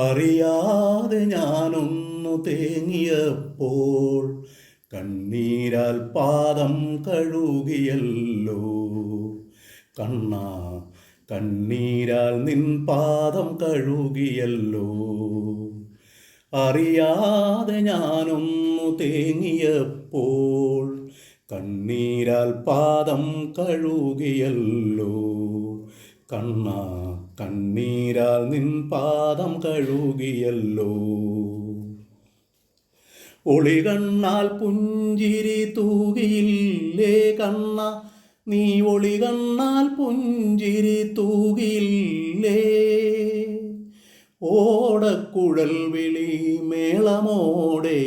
അറിയാതെ ഞാനൊന്നു തേങ്ങിയപ്പോൾ കണ്ണീരാൽ പാദം കഴുകിയല്ലോ. കണ്ണാ കണ്ണീരാൽ നിൻ പാദം കഴുകിയല്ലോ. അറിയാതെ ഞാനൊന്നു തേങ്ങിയപ്പോൾ കണ്ണീരാൽ പാദം കഴുകിയല്ലോ. കണ്ണ കണ്ണീരാൽ നിൻ പാദം കഴുകിയല്ലോ. ഒളി കണ്ണാൽ പുഞ്ചിരി തൂകിയില്ലേ കണ്ണ നീ ഒളി കണ്ണാൽ പുഞ്ചിരി തൂകിയില്ലേ. ഓടക്കുഴൽ വിളി മേളമോടെ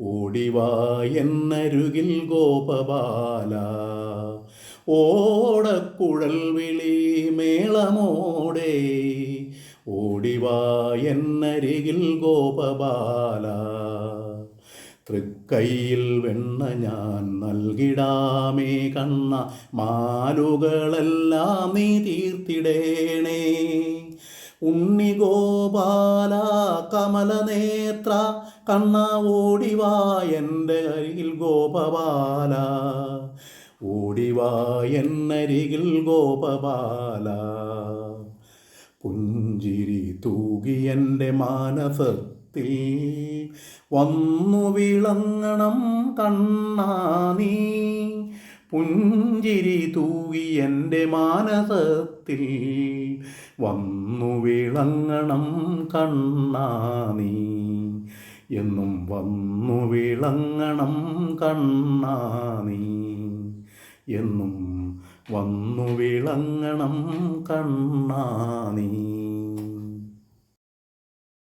ഓടിവാ എന്നരുകിൽ ഗോപബാല. ഓടക്കുഴൽ വിളി മേളമോടെ. ഓടിവാ എന്നരികിൽ ഗോപബാല. തൃക്കൈയിൽ വെണ്ണ ഞാൻ നൽകിടാമേ കണ്ണ മാലുകളെല്ലാം നീ തീർത്തിടേണേ. ഉണ്ണിഗോപാല കമലനേത്ര കണ്ണ ഓടിവാ എന്റെ അരികിൽ ഗോപബാല. ഓടിവാ എന്നരികിൽ ഗോപബാല. പുഞ്ചിരി തൂകി എന്റെ മാനസത്തിൽ വന്നു വിളങ്ങണം കണ്ണാ നീ. പുഞ്ചിരി തൂകി എന്റെ മാനസത്തിൽ വന്നു വിളങ്ങണം കണ്ണാ നീ. എന്നും വന്നു വിളങ്ങണം കണ്ണാ നീ. എന്നും വന്നു വിളങ്ങണം കണ്ണാ നീ